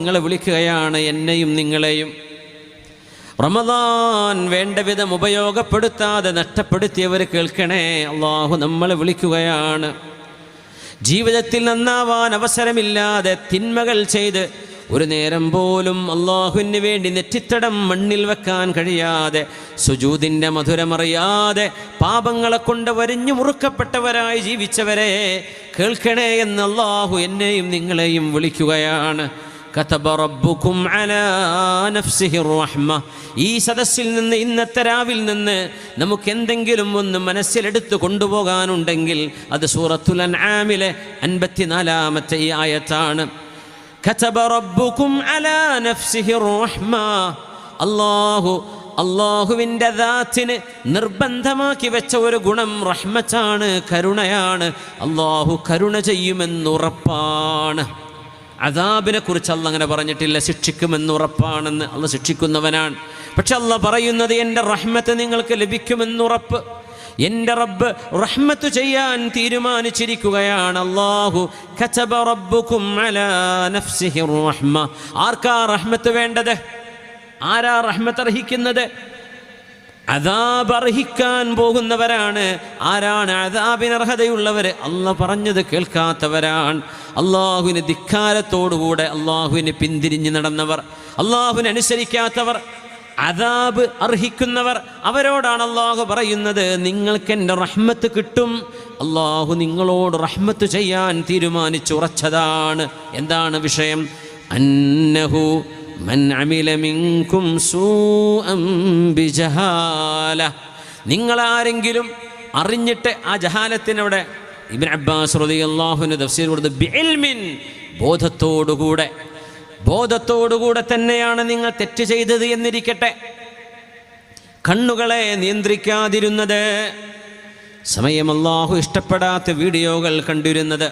നിങ്ങളെ വിളിക്കുകയാണ് എന്നെയും നിങ്ങളെയും. റമദാൻ വേണ്ട വിധം ഉപയോഗപ്പെടുത്താതെ നഷ്ടപ്പെടുത്തിയവർ കേൾക്കണേ അള്ളാഹു നമ്മളെ വിളിക്കുകയാണ്. ജീവിതത്തിൽ നന്നാവാൻ അവസരമില്ലാതെ തിന്മകൾ ചെയ്ത് ഒരു നേരം പോലും അള്ളാഹുവിന് വേണ്ടി നെറ്റിത്തടം മണ്ണിൽ വെക്കാൻ കഴിയാതെ സുജൂതിന്റെ മധുരമറിയാതെ പാപങ്ങളെ കൊണ്ട് വരിഞ്ഞു മുറുക്കപ്പെട്ടവരായി ജീവിച്ചവരെ കേൾക്കണേ എന്ന് അള്ളാഹു എന്നെയും നിങ്ങളെയും വിളിക്കുകയാണ്. ഈ സദസ്സിൽ നിന്ന് ഇന്നത്തെ രാവിൽ നിന്ന് നമുക്ക് എന്തെങ്കിലും ഒന്ന് മനസ്സിലെടുത്ത് കൊണ്ടുപോകാനുണ്ടെങ്കിൽ അത് സൂറത്തുൽ അൻആമിലെ അൻപത്തിനാലാമത്തെ ഈ ആയത്താണ്. കതബ റബ്ബുക്കും അലാനഫ്സിഹി റഹ്മ അല്ലാഹു അള്ളാഹുവിന്റെ ദാത്തിന് നിർബന്ധമാക്കി വെച്ച ഒരു ഗുണം റഹ്മത്താണ് കരുണയാണ്. അള്ളാഹു കരുണ ചെയ്യുമെന്നുറപ്പാണ്. അതാബിനെ കുറിച്ച് അല്ല അങ്ങനെ പറഞ്ഞിട്ടില്ല. ശിക്ഷിക്കുമെന്ന് ഉറപ്പാണെന്ന് അല്ല ശിക്ഷിക്കുന്നവനാണ്. പക്ഷെ അല്ല പറയുന്നത് എന്റെ റഹ്മത്ത് നിങ്ങൾക്ക് ലഭിക്കുമെന്നുറപ്പ് എന്റെ റബ്ബ് റഹ്മത്ത് ചെയ്യാൻ തീരുമാനിച്ചിരിക്കുകയാണ് അള്ളാഹു. ആർക്കാ റഹ്മത്ത് വേണ്ടത്? ആരാ റഹ്മത്ത് അർഹിക്കുന്നത്? അതാബ് അർഹിക്കാൻ പോകുന്നവരാണ്. ആരാണ് അതാബിനർഹതയുള്ളവർ അല്ല പറഞ്ഞത് കേൾക്കാത്തവരാണ്. അള്ളാഹുവിന് ധിക്കാരത്തോടുകൂടെ അള്ളാഹുവിന് പിന്തിരിഞ്ഞ് നടന്നവർ അള്ളാഹുവിനെ അനുസരിക്കാത്തവർ അതാബ് അർഹിക്കുന്നവർ അവരോടാണ് അള്ളാഹു പറയുന്നത് നിങ്ങൾക്ക് എന്റെ റഹ്മത്ത് കിട്ടും. അള്ളാഹു നിങ്ങളോട് റഹ്മത്ത് ചെയ്യാൻ തീരുമാനിച്ചുറച്ചതാണ്. എന്താണ് വിഷയം? അന്നഹു മൻ അമില മിൻകും സൂഅം ബിജഹാല. നിങ്ങളാരെങ്കിലും അറിഞ്ഞിട്ട് ആ ജഹാലത്തിനവിടെ ഇബിൻ അബ്ബാസ് റളിയല്ലാഹുവിന് തഫ്സീർ കൊടുത്ത് ബിൽമിൻ ബോധത്തോടുകൂടെ ബോധത്തോടുകൂടെ തന്നെയാണ് നിങ്ങൾ തെറ്റ് ചെയ്തത് എന്നിരിക്കട്ടെ. കണ്ണുകളെ നിയന്ത്രിക്കാതിരുന്നത് സമയം അള്ളാഹു ഇഷ്ടപ്പെടാത്ത വീഡിയോകൾ കണ്ടിരുന്നത്.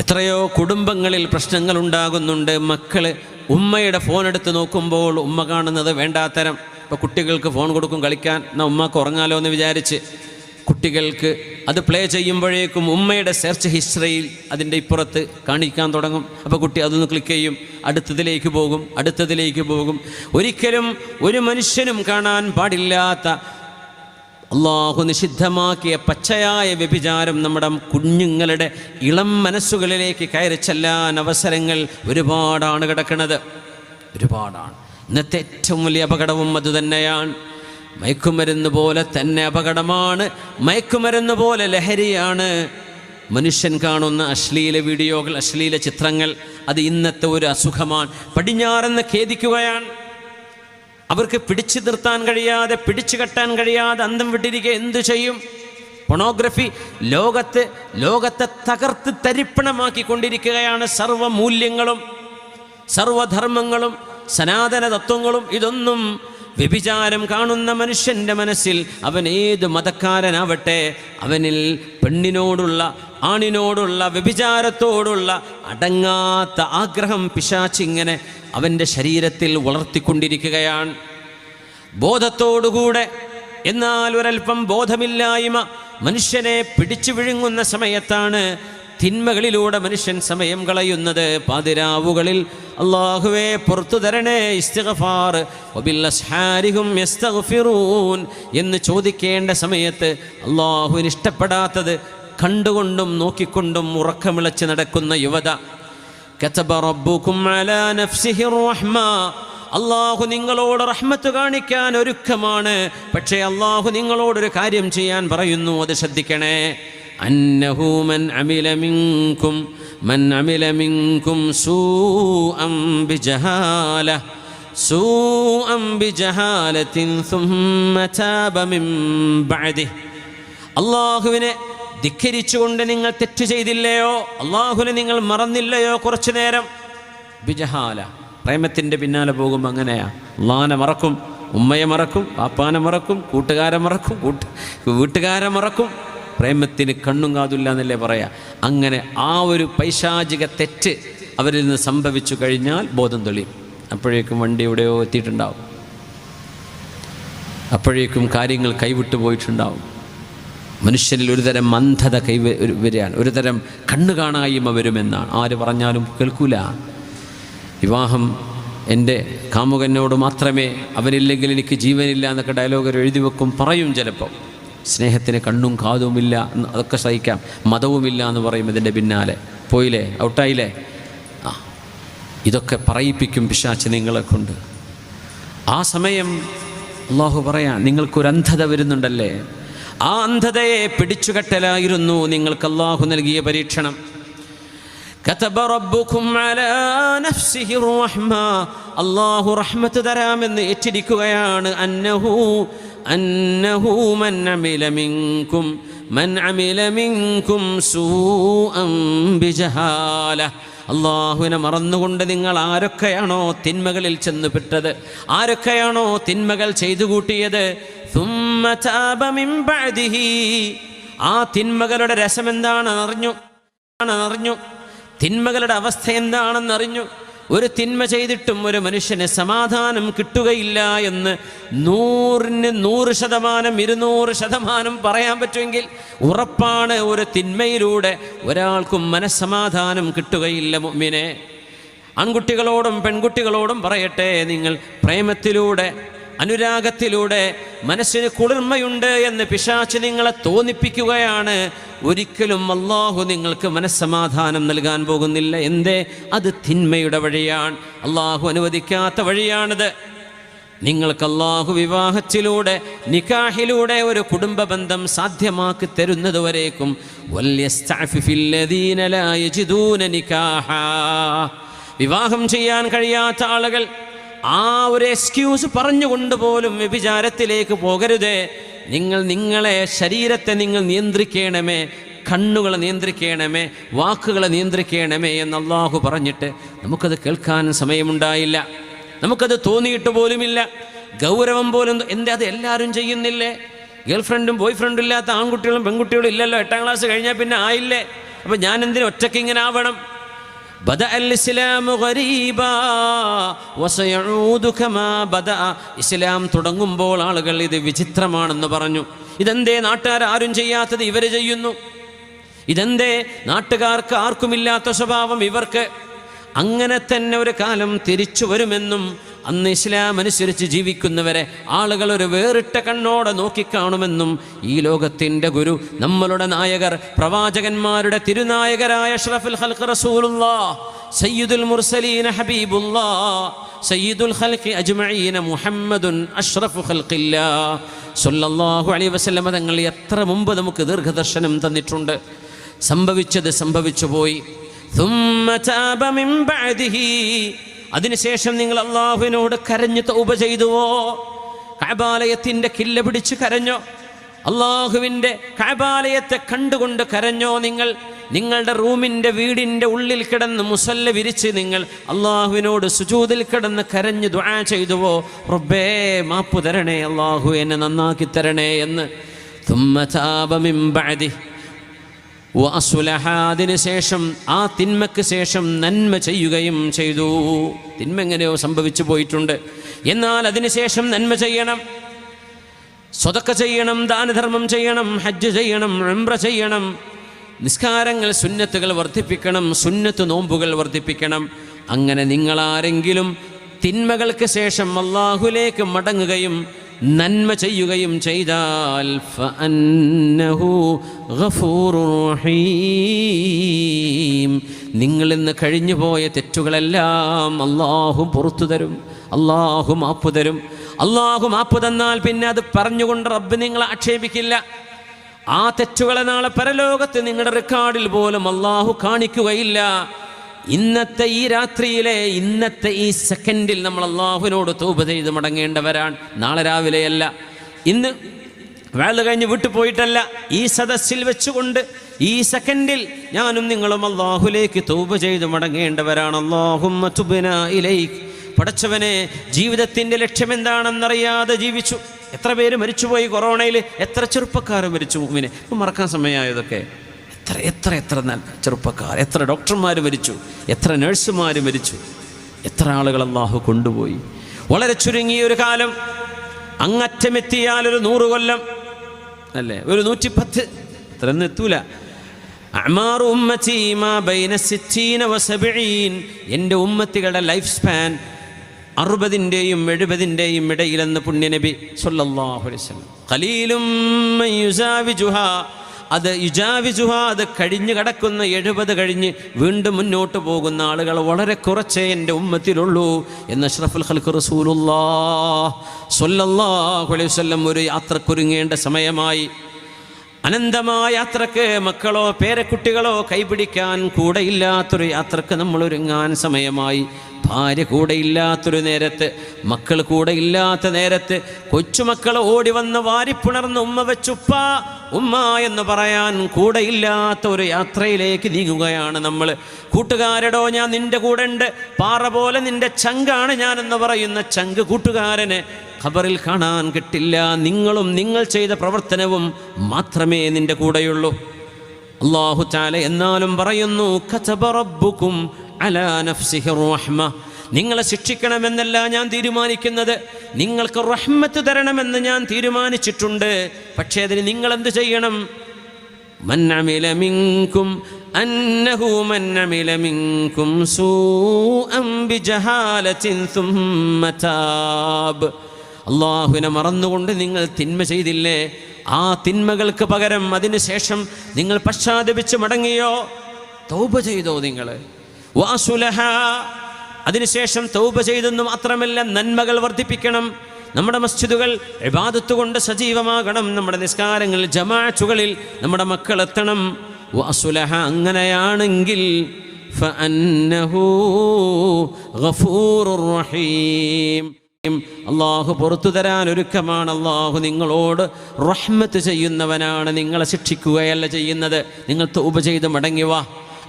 എത്രയോ കുടുംബങ്ങളിൽ പ്രശ്നങ്ങൾ ഉണ്ടാകുന്നുണ്ട് മക്കൾ ഉമ്മയുടെ ഫോൺ എടുത്ത് നോക്കുമ്പോൾ ഉമ്മ കാണുന്നത് വേണ്ടാത്തരം. ഇപ്പോൾ കുട്ടികൾക്ക് ഫോൺ കൊടുക്കും കളിക്കാൻ. എന്നാൽ ഉമ്മക്ക് ഉറങ്ങാലോ എന്ന് വിചാരിച്ച് കുട്ടികൾക്ക് അത് പ്ലേ ചെയ്യുമ്പോഴേക്കും ഉമ്മയുടെ സെർച്ച് ഹിസ്റ്ററിയിൽ അതിന്റെ ഇപ്പുറത്ത് കാണിക്കാൻ തുടങ്ങും. അപ്പോൾ കുട്ടി അതൊന്ന് ക്ലിക്ക് ചെയ്യും. അടുത്തതിലേക്ക് പോകും അടുത്തതിലേക്ക് പോകും. ഒരിക്കലും ഒരു മനുഷ്യനും കാണാൻ പാടില്ലാത്ത അള്ളാഹു നിഷിദ്ധമാക്കിയ പച്ചയായ വ്യഭിചാരം നമ്മുടെ കുഞ്ഞുങ്ങളുടെ ഇളം മനസ്സുകളിലേക്ക് കയറി ചെല്ലാൻ അവസരങ്ങൾ ഒരുപാടാണ് കിടക്കുന്നത്. ഒരുപാടാണ്. ഇന്നത്തെ ഏറ്റവും വലിയ അപകടവും അതുതന്നെയാണ് മയക്കുമരുന്ന് പോലെ തന്നെ അപകടമാണ്. മയക്കുമരുന്ന് പോലെ ലഹരിയാണ്. മനുഷ്യൻ കാണുന്ന അശ്ലീല വീഡിയോകൾ അശ്ലീല ചിത്രങ്ങൾ അത് ഇന്നത്തെ ഒരു അസുഖമാണ്. പടിഞ്ഞാറെന്ന് ഖേദിക്കുകയാണ്. അവർക്ക് പിടിച്ചു നിർത്താൻ കഴിയാതെ പിടിച്ചു കെട്ടാൻ കഴിയാതെ അന്തം വിട്ടിരിക്കുക എന്തു ചെയ്യും? പൊണോഗ്രഫി ലോകത്തെ ലോകത്തെ തകർത്ത് തരിപ്പണമാക്കിക്കൊണ്ടിരിക്കുകയാണ് സർവ മൂല്യങ്ങളും സർവധർമ്മങ്ങളും സനാതന തത്വങ്ങളും ഇതൊന്നും വ്യഭിചാരം കാണുന്ന മനുഷ്യന്റെ മനസ്സിൽ അവൻ ഏത് മതക്കാരനാവട്ടെ അവനിൽ പെണ്ണിനോടുള്ള ആണിനോടുള്ള വ്യഭിചാരത്തോടുള്ള അടങ്ങാത്ത ആഗ്രഹം പിശാച്ചിങ്ങനെ അവന്റെ ശരീരത്തിൽ വളർത്തിക്കൊണ്ടിരിക്കുകയാണ്. ബോധത്തോടുകൂടെ എന്നാൽ ഒരൽപ്പം ബോധമില്ലായ്മ മനുഷ്യനെ പിടിച്ചു വിഴുങ്ങുന്ന സമയത്താണ് തിന്മകളിലൂടെ മനുഷ്യൻ സമയം കളയുന്നത് പാതിരാവുകളിൽ അള്ളാഹുവേ പുറത്തു തരണേ ഇസ്തഗഫാർ. എന്ന് ചോദിക്കേണ്ട സമയത്ത് അള്ളാഹുവിന് ഇഷ്ടപ്പെടാത്തത് കണ്ടുകൊണ്ടും നോക്കിക്കൊണ്ടും ഉറക്കമിളച്ച് നടക്കുന്ന യുവത. അള്ളാഹു നിങ്ങളോട് റഹ്മത്ത് കാണിക്കാൻ ഒരുക്കമാണ്. പക്ഷേ അള്ളാഹു നിങ്ങളോടൊരു കാര്യം ചെയ്യാൻ പറയുന്നു അത് ശ്രദ്ധിക്കണേ. അന്നഹു മൻ അമില മിൻകും മൻ അമില മിൻകും സൂഅം ബിജഹാല സൂഅം ബിജഹാലത്തിൻ ثم تاب من بعده അള്ളാഹുവിനെ ധിക്കരിച്ചുകൊണ്ട് നിങ്ങൾ തെറ്റ് ചെയ്തില്ലയോ അള്ളാഹുവിനെ നിങ്ങൾ മറന്നില്ലയോ കുറച്ചു നേരം ബിജഹാല പ്രേമത്തിൻ്റെ പിന്നാലെ പോകുമ്പോൾ അങ്ങനെയാ അള്ളാഹനെ മറക്കും ഉമ്മയെ മറക്കും പാപ്പാനെ മറക്കും കൂട്ടുകാരെ മറക്കും കൂട്ട് വീട്ടുകാരെ മറക്കും പ്രേമത്തിന് കണ്ണും കാതില്ല എന്നല്ലേ പറയാം. അങ്ങനെ ആ ഒരു പൈശാചിക തെറ്റ് അവരിൽ നിന്ന് സംഭവിച്ചു കഴിഞ്ഞാൽ ബോധം തെളിയും. അപ്പോഴേക്കും വണ്ടി എവിടെയോ എത്തിയിട്ടുണ്ടാവും. അപ്പോഴേക്കും കാര്യങ്ങൾ കൈവിട്ടു പോയിട്ടുണ്ടാവും. മനുഷ്യനിൽ ഒരുതരം മന്ധത കൈ വരികയാണ്. ഒരുതരം കണ്ണു കാണായ്മ വരുമെന്നാണ്. ആര് പറഞ്ഞാലും കേൾക്കൂല. വിവാഹം എന്റെ കാമുകനോട് മാത്രമേ അവനില്ലെങ്കിൽ എനിക്ക് ജീവനില്ല എന്നൊക്കെ ഡയലോഗർ എഴുതി വെക്കും. പറയും ചിലപ്പോൾ സ്നേഹത്തിന് കണ്ണും കാതുമില്ല എന്ന് അതൊക്കെ സഹിക്കാം മതവുമില്ല എന്ന് പറയും ഇതിൻ്റെ പിന്നാലെ പോയില്ലേ ഔട്ടായില്ലേ ആ ഇതൊക്കെ പറയിപ്പിക്കും പിശാച്ച് നിങ്ങളെ കൊണ്ട് ആ സമയം അള്ളാഹു പറയാം നിങ്ങൾക്കൊരു അന്ധത വരുന്നുണ്ടല്ലേ ആ അന്ധതയെ പിടിച്ചുകെട്ടലായിരുന്നു നിങ്ങൾക്ക് അള്ളാഹു നൽകിയ പരീക്ഷണം كتب ربكم على نفسه الرحمة അള്ളാഹു റഹ്മത്ത് തരാമെന്ന് ഏറ്റിരിക്കുകയാണ് അന്നഹു അന്നഹു മൻ അമില മിൻകും മൻ അമില മിൻകും സൂഅൻ ബിജഹാല അള്ളാഹുവിനെ മറന്നുകൊണ്ട് നിങ്ങൾ ആരൊക്കെയാണോ തിന്മകളിൽ ചെന്ന് പെട്ടത് ആരൊക്കെയാണോ തിന്മകൾ ചെയ്തു കൂട്ടിയത് ثم تاب من بعده ആ തിന്മകളുടെ രസം എന്താണെന്ന് അറിഞ്ഞു അറിഞ്ഞു തിന്മകളുടെ അവസ്ഥ എന്താണെന്ന് അറിഞ്ഞു ഒരു തിന്മ ചെയ്തിട്ടും ഒരു മനുഷ്യന് സമാധാനം കിട്ടുകയില്ല എന്ന് നൂറിന് നൂറ് ശതമാനം ഇരുന്നൂറ് ശതമാനം പറയാൻ പറ്റുമെങ്കിൽ ഉറപ്പാണ് ഒരു തിന്മയിലൂടെ ഒരാൾക്കും മനസ്സമാധാനം കിട്ടുകയില്ല മുമ്മിനെ ആൺകുട്ടികളോടും പെൺകുട്ടികളോടും പറയട്ടെ നിങ്ങൾ പ്രേമത്തിലൂടെ അനുരാഗത്തിലൂടെ മനസ്സിന് കുളിർമയുണ്ട് എന്ന് പിശാച്ച് നിങ്ങളെ തോന്നിപ്പിക്കുകയാണ്. ഒരിക്കലും അള്ളാഹു നിങ്ങൾക്ക് മനസ്സമാധാനം നൽകാൻ പോകുന്നില്ല. എന്തേ? അത് തിന്മയുടെ വഴിയാണ്. അള്ളാഹു അനുവദിക്കാത്ത വഴിയാണിത്. നിങ്ങൾക്ക് അള്ളാഹു വിവാഹത്തിലൂടെ നിക്കാഹിലൂടെ ഒരു കുടുംബ ബന്ധം സാധ്യമാക്കി തരുന്നതുവരേക്കും വിവാഹം ചെയ്യാൻ കഴിയാത്ത ആളുകൾ ആ ഒരു എക്സ്ക്യൂസ് പറഞ്ഞുകൊണ്ട് പോലും വ്യഭിചാരത്തിലേക്ക് പോകരുത്. നിങ്ങൾ നിങ്ങളെ ശരീരത്തെ നിങ്ങൾ നിയന്ത്രിക്കണമേ കണ്ണുകളെ നിയന്ത്രിക്കണമേ വാക്കുകളെ നിയന്ത്രിക്കണമേ എന്ന് അള്ളാഹു പറഞ്ഞിട്ട് നമുക്കത് കേൾക്കാൻ സമയമുണ്ടായില്ല. നമുക്കത് തോന്നിയിട്ട് പോലുമില്ല. ഗൗരവം പോലും എന്താ അത് എല്ലാവരും ചെയ്യുന്നില്ലേ? ഗേൾ ഫ്രണ്ടും ബോയ് ഫ്രണ്ടും ഇല്ലാത്ത ആൺകുട്ടികളും പെൺകുട്ടികളും ഇല്ലല്ലോ. എട്ടാം ക്ലാസ് കഴിഞ്ഞാൽ പിന്നെ ആയില്ലേ? അപ്പം ഞാൻ എന്തിനും ഒറ്റയ്ക്ക് ഇങ്ങനെ ആവണം? بدأ الإسلام غريبا وسيعود كما بدأ ഇസ്ലാം തുടങ്ങുമ്പോൾ ആളുകൾ ഇത് വിചിത്രമാണെന്ന് പറഞ്ഞു ഇതെന്തേ നാട്ടുകാർ ആരും ചെയ്യാത്തത് ഇവർ ചെയ്യുന്നു ഇതെന്തേ നാട്ടുകാർക്ക് ആർക്കുമില്ലാത്ത സ്വഭാവം ഇവർക്ക് അങ്ങനെ തന്നെ ഒരു കാലം തിരിച്ചു വരുമെന്നും അന്ന് ഇസ്ലാം അനുസരിച്ച് ജീവിക്കുന്നവരെ ആളുകൾ ഒരു വേറിട്ട കണ്ണോടെ നോക്കിക്കാണുമെന്നും ഈ ലോകത്തിൻ്റെ ഗുരു നമ്മളുടെ നായകർ പ്രവാചകന്മാരുടെ തിരുനായകരായ അഷ്റഫുൽ ഹൽഖ് റസൂലുള്ളാ സയ്യിദുൽ മുർസലീന ഹബീബുല്ലാ സയ്യിദുൽ ഖൽഖി അജ്മഈന മുഹമ്മദുൻ അഷ്റഫു ഖൽഖില്ലാ സല്ലല്ലാഹു അലൈഹി വസല്ലമ തങ്ങൾ എത്ര മുമ്പ് നമുക്ക് ദീർഘദർശനം തന്നിട്ടുണ്ട് സംഭവിച്ചത് സംഭവിച്ചു പോയി ثم تاب من بعده അതിനുശേഷം നിങ്ങൾ അള്ളാഹുവിനോട് കരഞ്ഞു തൗപ ചെയ്തുവോ? കാബാലയത്തിന്റെ കില്ല പിടിച്ച് കരഞ്ഞോ? അള്ളാഹുവിന്റെ കാബാലയത്തെ കണ്ടുകൊണ്ട് കരഞ്ഞോ നിങ്ങൾ? നിങ്ങളുടെ റൂമിന്റെ വീടിന്റെ ഉള്ളിൽ കിടന്ന് മുസല്ല വിരിച്ച് നിങ്ങൾ അള്ളാഹുവിനോട് സുജൂതിൽ കിടന്ന് കരഞ്ഞ് ദ്വാ ചെയ്തുവോ? റബ്ബേ മാപ്പു തരണേ അള്ളാഹു എന്നെ നന്നാക്കി തരണേ എന്ന്. തുമ്മ അതിന് ശേഷം ആ തിന്മയ്ക്ക് ശേഷം നന്മ ചെയ്യുകയും ചെയ്തു. തിന്മ എങ്ങനെയോ സംഭവിച്ചു പോയിട്ടുണ്ട്. എന്നാൽ അതിനുശേഷം നന്മ ചെയ്യണം. സ്വതക്ക ചെയ്യണം ദാനധർമ്മം ചെയ്യണം ഹജ്ജ് ചെയ്യണം എംബ്ര ചെയ്യണം. നിസ്കാരങ്ങൾ സുന്നത്തുകൾ വർദ്ധിപ്പിക്കണം സുന്നത്ത് നോമ്പുകൾ വർദ്ധിപ്പിക്കണം. അങ്ങനെ നിങ്ങളാരെങ്കിലും തിന്മകൾക്ക് ശേഷം അള്ളാഹുലേക്ക് മടങ്ങുകയും നന്മ ചെയ്യുകയും ചെയ്താൽ നിങ്ങൾ ഇന്ന് കഴിഞ്ഞുപോയ തെറ്റുകളെല്ലാം അള്ളാഹു പുറത്തു തരും അള്ളാഹു മാപ്പ് തരും. അള്ളാഹു മാപ്പ് തന്നാൽ പിന്നെ അത് പറഞ്ഞുകൊണ്ട് റബ്ബ് നിങ്ങളെ ആക്ഷേപിക്കില്ല. ആ തെറ്റുകളെ നാളെ പരലോകത്ത് നിങ്ങളുടെ റെക്കോർഡിൽ പോലും അള്ളാഹു കാണിക്കുകയില്ല. ഇന്നത്തെ ഈ രാത്രിയിലെ ഇന്നത്തെ ഈ സെക്കൻഡിൽ നമ്മൾ അള്ളാഹുവിനോട് തൂപ ചെയ്ത് മടങ്ങേണ്ടവരാണ്. നാളെ രാവിലെയല്ല. ഇന്ന് വേള കഴിഞ്ഞ് വിട്ടു പോയിട്ടല്ല. ഈ സദസ്സിൽ വെച്ചുകൊണ്ട് ഈ സെക്കൻഡിൽ ഞാനും നിങ്ങളും അള്ളാഹുലേക്ക് തൂപ ചെയ്ത് മടങ്ങേണ്ടവരാണ്. അള്ളാഹും പടച്ചവനെ ജീവിതത്തിന്റെ ലക്ഷ്യം എന്താണെന്നറിയാതെ ജീവിച്ചു. എത്ര പേര് മരിച്ചുപോയി കൊറോണയിൽ? എത്ര ചെറുപ്പക്കാർ മരിച്ചു? മുമ്പിനെ മറക്കാൻ സമയമായതൊക്കെ എത്ര എത്ര എത്ര ചെറുപ്പക്കാർ എത്ര ഡോക്ടർമാർ മരിച്ചു എത്ര നഴ്സുമാർ മരിച്ചു എത്ര ആളുകൾ അള്ളാഹു കൊണ്ടുപോയി. വളരെ ചുരുങ്ങിയ ഒരു കാലം. അങ്ങറ്റമെത്തിയാൽ ഒരു നൂറ് കൊല്ലം. അല്ലേ? ഒരു നൂറ്റിപ്പത്ത്. എത്തൂല. ബൈന സിത്തീന വസബഈൻ എന്റെ ഉമ്മത്തികളുടെ ലൈഫ് സ്പാൻ അറുപതിന്റെയും എഴുപതിന്റെയും ഇടയിലെന്ന് പുണ്യനബി സല്ലല്ലാഹു അലൈഹി അത് യുജാവിജുഹ അത് കഴിഞ്ഞു കടക്കുന്ന എഴുപത് കഴിഞ്ഞ് വീണ്ടും മുന്നോട്ട് പോകുന്ന ആളുകൾ വളരെ കുറച്ചേ എന്റെ ഉമ്മത്തിലുള്ളൂ എന്ന് അഷ്റഫുൽ ഖൽഖ് റസൂലുള്ള സ്വല്ലല്ലാഹു അലൈഹി വസല്ലം ഒരു യാത്രക്കൊരുങ്ങേണ്ട സമയമായി. അനന്തമായ യാത്രയ്ക്ക് മക്കളോ പേരക്കുട്ടികളോ കൈപിടിക്കാൻ കൂടെയില്ലാത്തൊരു യാത്രയ്ക്ക് നമ്മൾ ഒരുങ്ങാൻ സമയമായി. ഭാര്യ കൂടെയില്ലാത്തൊരു നേരത്ത് മക്കൾ കൂടെയില്ലാത്ത നേരത്ത് കൊച്ചുമക്കൾ ഓടി വന്ന് വാരിപ്പുണർന്ന് ഉമ്മ വെച്ചുപ്പ ഉമ്മ എന്ന് പറയാൻ കൂടെയില്ലാത്ത ഒരു യാത്രയിലേക്ക് നീങ്ങുകയാണ് നമ്മൾ കൂട്ടുകാരടോ ഞാൻ നിന്റെ കൂടെ ഉണ്ട് പാറ പോലെ നിന്റെ ചങ്കാണ് ഞാനെന്ന് പറയുന്ന ചങ്ക് കൂട്ടുകാരനെ ഖബറിൽ കാണാൻ കിട്ടില്ല. നിങ്ങളും നിങ്ങൾ ചെയ്ത പ്രവർത്തനവും മാത്രമേ നിന്റെ കൂടെയുള്ളൂ. അള്ളാഹു ചാല എന്നാലും പറയുന്നു കഥബറബുക്കും അലാ റഹ്മ. നിങ്ങളെ ശിക്ഷിക്കണമെന്നല്ല ഞാൻ തീരുമാനിക്കുന്നത്. നിങ്ങൾക്ക് റഹ്മത്ത് തരണമെന്ന് ഞാൻ തീരുമാനിച്ചിട്ടുണ്ട്. പക്ഷേ അതിന് നിങ്ങൾ എന്ത് ചെയ്യണം മന്നമില അന്നഹു സൂ ജഹാലത്തിൻ അള്ളാഹുവിനെ മറന്നുകൊണ്ട് നിങ്ങൾ തിന്മ ചെയ്തില്ലേ? ആ തിന്മകൾക്ക് പകരം അതിനുശേഷം നിങ്ങൾ പശ്ചാത്തപിച്ച് മടങ്ങിയോ? തൗപ ചെയ്തോ നിങ്ങൾ വാസുലഹ. അതിനുശേഷം തൗപ ചെയ്തെന്ന് മാത്രമല്ല നന്മകൾ വർദ്ധിപ്പിക്കണം. നമ്മുടെ മസ്ജിദുകൾ ഇബാദത്ത് കൊണ്ട് സജീവമാകണം. നമ്മുടെ നിസ്കാരങ്ങൾ ജമാഅത്തുകളിൽ നമ്മുടെ മക്കൾ എത്തണം. വാസുലഹ അങ്ങനെയാണെങ്കിൽ ഫഅന്നഹു ഗഫൂറുർ റഹീം. അള്ളാഹു പുറത്തു തരാൻ ഒരുക്കമാണ്. അള്ളാഹു നിങ്ങളോട് റഹ്മത്ത് ചെയ്യുന്നവനാണ്. നിങ്ങളെ ശിക്ഷിക്കുകയല്ല ചെയ്യുന്നത്. നിങ്ങൾ തൗപ ചെയ്ത് മടങ്ങിവ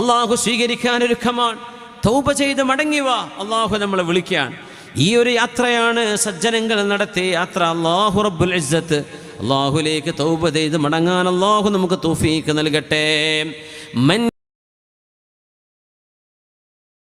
അള്ളാഹു സ്വീകരിക്കാൻ ഒരുക്കമാണ്. തൗപ ചെയ്ത് മടങ്ങിവ അള്ളാഹു നമ്മളെ വിളിക്കാൻ ഈ ഒരു യാത്രയാണ് സജ്ജനങ്ങൾ നടത്തിയ യാത്ര. അള്ളാഹു റബ്ബുൽ ഇസ്സത്ത്. അള്ളാഹുലേക്ക് തൗപ ചെയ്ത് മടങ്ങാൻ അള്ളാഹു നമുക്ക് തൗഫീക്ക് നൽകട്ടെ. മൻ